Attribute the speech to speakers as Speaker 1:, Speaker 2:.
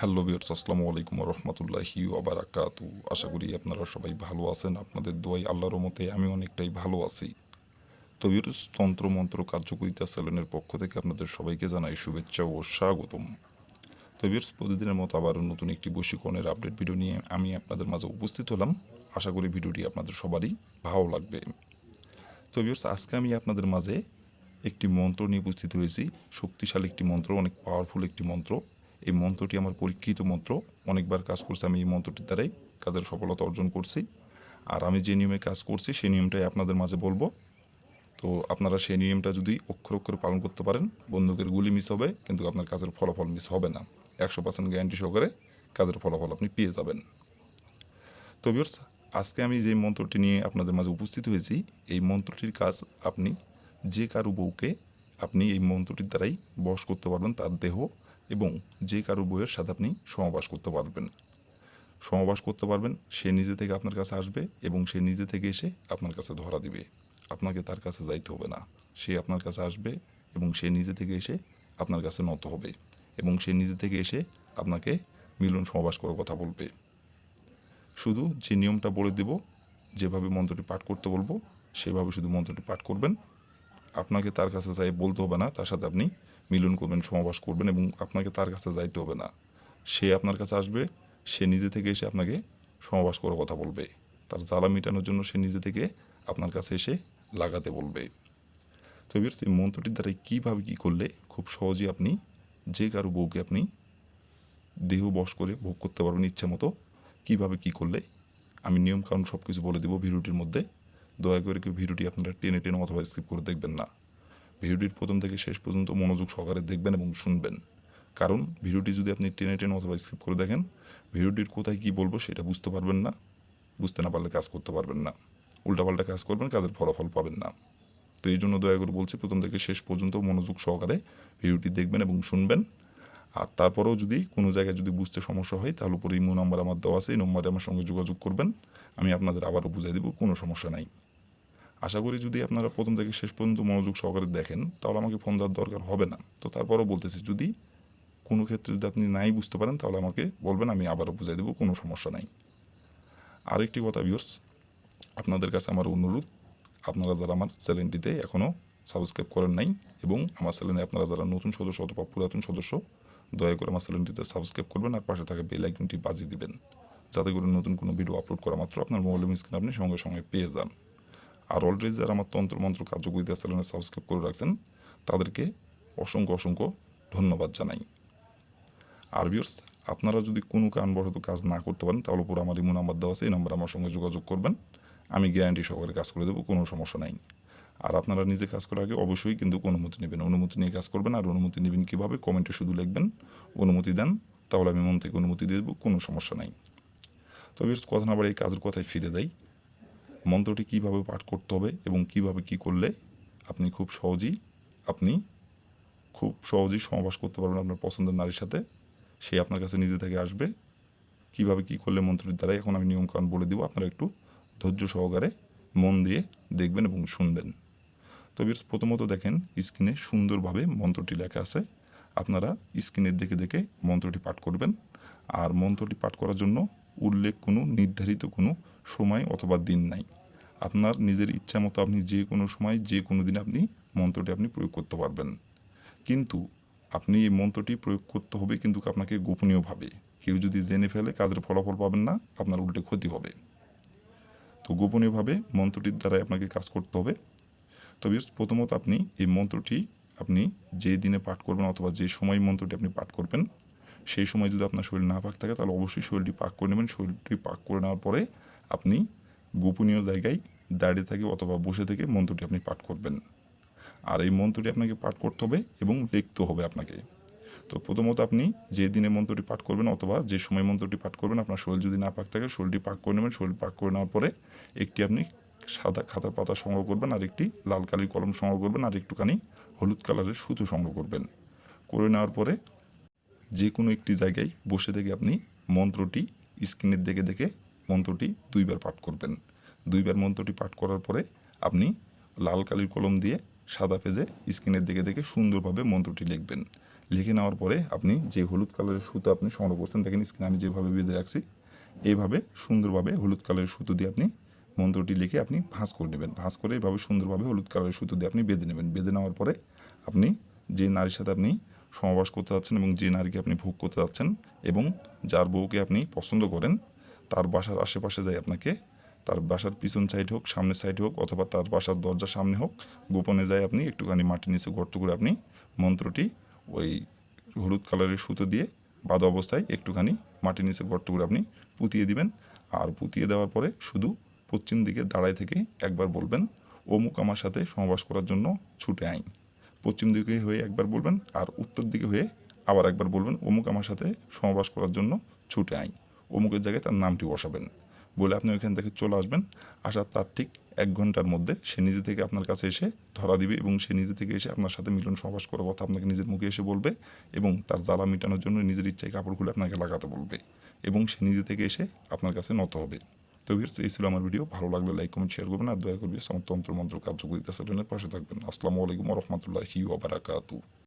Speaker 1: Hello বিয়ার্স আসসালামু আলাইকুম রহমতুল্লাহি ওবারাকাতু আশা করি আপনারা সবাই ভালো আছেন, আপনাদের দোয়াই আল্লাহর মতে আমি অনেকটাই ভালো আছি। তো বিয়ার্স তন্ত্র মন্ত্র কার্যকরিতা সেলনের পক্ষ থেকে আপনাদের সবাইকে জানাই শুভেচ্ছা ও স্বাগতম। তো বিয়ার্স প্রতিদিনের মতো আবার নতুন একটি বশীকরণের আপডেট ভিডিও নিয়ে আমি আপনাদের মাঝে উপস্থিত হলাম। আশা করি ভিডিওটি আপনাদের সবারই ভালো লাগবে। তো বিয়ার্স আজকে আমি আপনাদের মাঝে একটি মন্ত্র নিয়ে উপস্থিত হয়েছি। শক্তিশালী একটি মন্ত্র, অনেক পাওয়ারফুল একটি মন্ত্র। এই মন্ত্রটি আমার পরীক্ষিত মন্ত্র। অনেকবার কাজ করছে আমি এই মন্ত্রটির দ্বারাই, কাজের সফলতা অর্জন করছি। আর আমি যে নিয়মে কাজ করছি সেই নিয়মটাই আপনাদের মাঝে বলব। তো আপনারা সেই নিয়মটা যদি অক্ষর অক্ষরে পালন করতে পারেন, বন্দুকের গুলি মিস হবে, কিন্তু আপনার কাজের ফলাফল মিস হবে না। একশো পার্সেন্ট গ্যারান্টি সহকারে কাজের ফলাফল আপনি পেয়ে যাবেন। তো বিয়র্স আজকে আমি যে মন্ত্রটি নিয়ে আপনাদের মাঝে উপস্থিত হয়েছি, এই মন্ত্রটির কাজ আপনি যে কারও বউকে আপনি এই মন্ত্রটির দ্বারাই বশ করতে পারবেন, তার দেহ এবং যে কারও বইয়ের সাথে আপনি সমাবাস করতে পারবেন। সমাবাস করতে পারবেন, সে নিজে থেকে আপনার কাছে আসবে এবং সে নিজে থেকে এসে আপনার কাছে ধরা দিবে। আপনাকে তার কাছে যাইতে হবে না। সে আপনার কাছে আসবে এবং সে নিজে থেকে এসে আপনার কাছে নত হবে এবং সে নিজে থেকে এসে আপনাকে মিলন সমাবাস করার কথা বলবে। শুধু যে নিয়মটা বলে দেব, যেভাবে মন্ত্রটি পাঠ করতে বলব, সেভাবে শুধু মন্ত্রটি পাঠ করবেন। আপনাকে তার কাছে যাই বলতে হবে না, তার সাথে আপনি মিলন করবেন সমাবাস করবেন এবং আপনাকে তার কাছে যাইতে হবে না। সে আপনার কাছে আসবে, সে নিজে থেকে এসে আপনাকে সমাবাস করার কথা বলবে। তার জ্বালা মেটানোর জন্য সে নিজে থেকে আপনার কাছে এসে লাগাতে বলবে। তো এবার এই মন্ত্রটির দ্বারা কীভাবে কী করলে খুব সহজেই আপনি যে কারও বউকে আপনি দেহ বশ করে ভোগ করতে পারবেন ইচ্ছা মতো, কীভাবে কী করলে? আমি নিয়মকানুন সব কিছু বলে দেবো ভিডিওটির মধ্যে। দয়া করে কেউ ভিডিওটি আপনারা টেনে টেনে অথবা স্কিপ করে দেখবেন না। ভিডিওটির প্রথম থেকে শেষ পর্যন্ত মনোযোগ সহকারে দেখবেন এবং শুনবেন। কারণ ভিডিওটি যদি আপনি টেনে টেনে অথবা স্কিপ করে দেখেন, ভিডিওটির কোথায় কী বলব সেটা বুঝতে পারবেন না, বুঝতে না পারলে কাজ করতে পারবেন না। উল্টাপাল্টা কাজ করবেন, কাজের ফলাফল পাবেন না। তো এই জন্য দয়া করে বলছি, প্রথম থেকে শেষ পর্যন্ত মনোযোগ সহকারে ভিডিওটি দেখবেন এবং শুনবেন। আর তারপরেও যদি কোনো জায়গায় যদি বুঝতে সমস্যা হয়, তাহলে উপরে ইমো নাম্বার আমার দেওয়া আছে, এই নম্বরে আমার সঙ্গে যোগাযোগ করবেন। আমি আপনাদের আবারও বুঝিয়ে দেবো, কোনো সমস্যা নাই। আশা করি যদি আপনারা প্রথম থেকে শেষ পর্যন্ত মনোযোগ সহকারে দেখেন, তাহলে আমাকে ফোন দেওয়ার দরকার হবে না। তো তারপরও বলতেছি, যদি কোনো ক্ষেত্রে যদি আপনি নাই বুঝতে পারেন, তাহলে আমাকে বলবেন, আমি আবারও বুঝিয়ে দেবো, কোনো সমস্যা নাই। আরেকটি কথা ভিউর্স আপনাদের কাছে আমার অনুরোধ, আপনারা যারা আমার চ্যানেলটিতে এখনও সাবস্ক্রাইব করেন নাই এবং আমার চ্যানেলে আপনারা যারা নতুন সদস্য অথবা পুরাতন সদস্য, দয়া করে আমার চ্যানেলটিতে সাবস্ক্রাইব করবেন আর পাশে থাকা বেল আইকনটি বাজিয়ে দিবেন, যাতে করে নতুন কোনো ভিডিও আপলোড করা মাত্র আপনার মোবাইলের স্ক্রিন আপনি সঙ্গে সঙ্গে পেয়ে যান। আর অলরেডি যারা আমার তন্ত্র মন্ত্র কার্যকরিতা চ্যানেলে সাবস্ক্রাইব করে রাখছেন, তাদেরকে অসংখ্য অসংখ্য ধন্যবাদ জানাই। আর ভিউর্স আপনারা যদি কোনো কারণবশত কাজ না করতে পারেন, তাহলে পুরো আমার ইমো নাম্বার দেওয়া আছে, এই নাম্বারে আমার সঙ্গে যোগাযোগ করবেন। আমি গ্যারান্টি সহকারে কাজ করে দেবো, কোনো সমস্যা নাই। আর আপনারা নিজে কাজ করার আগে অবশ্যই কিন্তু অনুমতি নেবেন। অনুমতি নিয়ে কাজ করবেন আর অনুমতি নেবেন কীভাবে, কমেন্টে শুধু লিখবেন, অনুমতি দেন, তাহলে আমি মন থেকে অনুমতি দিয়ে দেবো, কোনো সমস্যা নাই। তবে কথা না বাড়ি এই কাজের কথায় ফিরে যাই। মন্ত্রটি কীভাবে পাঠ করতে হবে এবং কীভাবে কি করলে আপনি খুব সহজেই, আপনি খুব সহজেই সমাবাস করতে পারবেন আপনার পছন্দের নারীর সাথে, সে আপনার কাছে নিজে থেকে আসবে। কীভাবে কি করলে মন্ত্রটির দ্বারা এখন আমি নিয়মকানুন বলে দেবো, আপনারা একটু ধৈর্য সহকারে মন দিয়ে দেখবেন এবং শুনবেন। তো বিয়ার্স প্রথমত দেখেন স্ক্রিনে সুন্দরভাবে মন্ত্রটি লেখা আছে। আপনারা স্ক্রিনের দেখে দেখে মন্ত্রটি পাঠ করবেন। আর মন্ত্রটি পাঠ করার জন্য উল্লেখ কোনো, নির্ধারিত কোনো সময় অথবা দিন নাই। আপনার নিজের ইচ্ছা মতো আপনি যে কোনো সময়, যে কোনো দিন আপনি মন্ত্রটি আপনি প্রয়োগ করতে পারবেন। কিন্তু আপনি এই মন্ত্রটি প্রয়োগ করতে হবে কিন্তু আপনাকে গোপনীয়ভাবে কেউ যদি জেনে ফেলে, কাজের ফলাফল পাবেন না, আপনার উল্টে ক্ষতি হবে। তো গোপনীয়ভাবে মন্ত্রটির দ্বারাই আপনাকে কাজ করতে হবে। তবে প্রথমত আপনি এই মন্ত্রটি আপনি যে দিনে পাঠ করবেন অথবা যে সময় মন্ত্রটি আপনি পাঠ করবেন সেই সময় যদি আপনার শরীর না পাক থাকে, তাহলে অবশ্যই শরীরটি পাক করে নেবেন। শরীরটি পাক করে নেওয়ার পরে আপনি গোপনীয় জায়গায় দাঁড়িয়ে থেকে অথবা বসে থেকে মন্ত্রটি আপনি পাঠ করবেন। আর এই মন্ত্রটি আপনাকে পাঠ করতে হবে এবং লিখতে হবে আপনাকে। তো প্রথমত আপনি যে দিনে মন্ত্রটি পাঠ করবেন অথবা যে সময় মন্ত্রটি পাঠ করবেন, আপনার শরীর যদি না পাক থাকে, শরীরটি পাক করে নেবেন। শরীর পাক করে নেওয়ার পরে একটি আপনি সাদা খাতার পাতা সংগ্রহ করবেন আর একটি লাল কালির কলম সংগ্রহ করবেন আর একটুখানি হলুদ কালারের সুতো সংগ্রহ করবেন। করে নেওয়ার পরে যে কোনো একটি জায়গায় বসে থেকে আপনি মন্ত্রটি স্ক্রিনের দেখে দেখে মন্ত্রটি দুইবার পাঠ করবেন। দুইবার মন্ত্রটি পাঠ করার পরে আপনি লাল কালির কলম দিয়ে সাদা পেজে স্ক্রিনের দিকে দেখে সুন্দরভাবে মন্ত্রটি লিখবেন। লিখে নেওয়ার পরে আপনি যে হলুদ কালারের সুতো আপনি সংগ্রহ করছেন, দেখেন স্ক্রিনে আমি যেভাবে বেঁধে রাখছি এইভাবে সুন্দরভাবে হলুদ কালারের সুতো দিয়ে আপনি মন্ত্রটি লিখে আপনি ভাঁজ করে নেবেন। ভাঁজ করে এইভাবে সুন্দরভাবে হলুদ কালারের সুতো দিয়ে আপনি বেঁধে নেবেন। বেঁধে নেওয়ার পরে আপনি যে নারীর সাথে আপনি সমাবাস করতে যাচ্ছেন এবং যে নারীকে আপনি ভোগ করতে যাচ্ছেন এবং যার বউকে আপনি পছন্দ করেন, তার বাসার আশেপাশে যাই আপনাকে, তার বাসার পিছন সাইড হোক সামনের সাইড হোক অথবা তার বাসার দরজার সামনে হোক, গোপনে যায় আপনি, একটুখানি মাটির নিচে গর্ত করে আপনি মন্ত্রটি ওই হলুদ কালারের সুতো দিয়ে বাদ অবস্থায় একটুখানি মাটির নিচে গর্ত করে আপনি পুঁতিয়ে দিবেন। আর পুঁতিয়ে দেওয়ার পরে শুধু পশ্চিম দিকে দাঁড়ায় থেকে একবার বলবেন, অমুক আমার সাথে সমাবাস করার জন্য ছুটে আইন পশ্চিম দিকে হয়ে একবার বলবেন আর উত্তর দিকে হয়ে আবার একবার বলবেন, অমুক আমার সাথে সমাবাস করার জন্য ছুটে আইন অমুকের জায়গায় তার নামটি বসাবেন। বলে আপনি ওইখান থেকে চলে আসবেন। আসার তার ঠিক এক ঘণ্টার মধ্যে সে নিজে থেকে আপনার কাছে এসে ধরা দিবে এবং সে নিজে থেকে এসে আপনার সাথে মিলন সমাবাস করার কথা আপনাকে নিজের মুখে এসে বলবে এবং তার জ্বালা মেটানোর জন্য নিজের ইচ্ছায় কাপড় খুলে আপনাকে লাগাতে বলবে এবং সে নিজে থেকে এসে আপনার কাছে নত হবে। তো ভিউয়ার্স, এই ছিল আমার ভিডিও। ভালো লাগলে লাইক কমেন্ট শেয়ার করবেন আর দয়া করবে তন্ত্র মন্ত্র কার্যকরিতা চ্যানেলের পাশে থাকবেন। আসসালামু আলাইকুম রহমতুল্লাহি ওবারাকাতু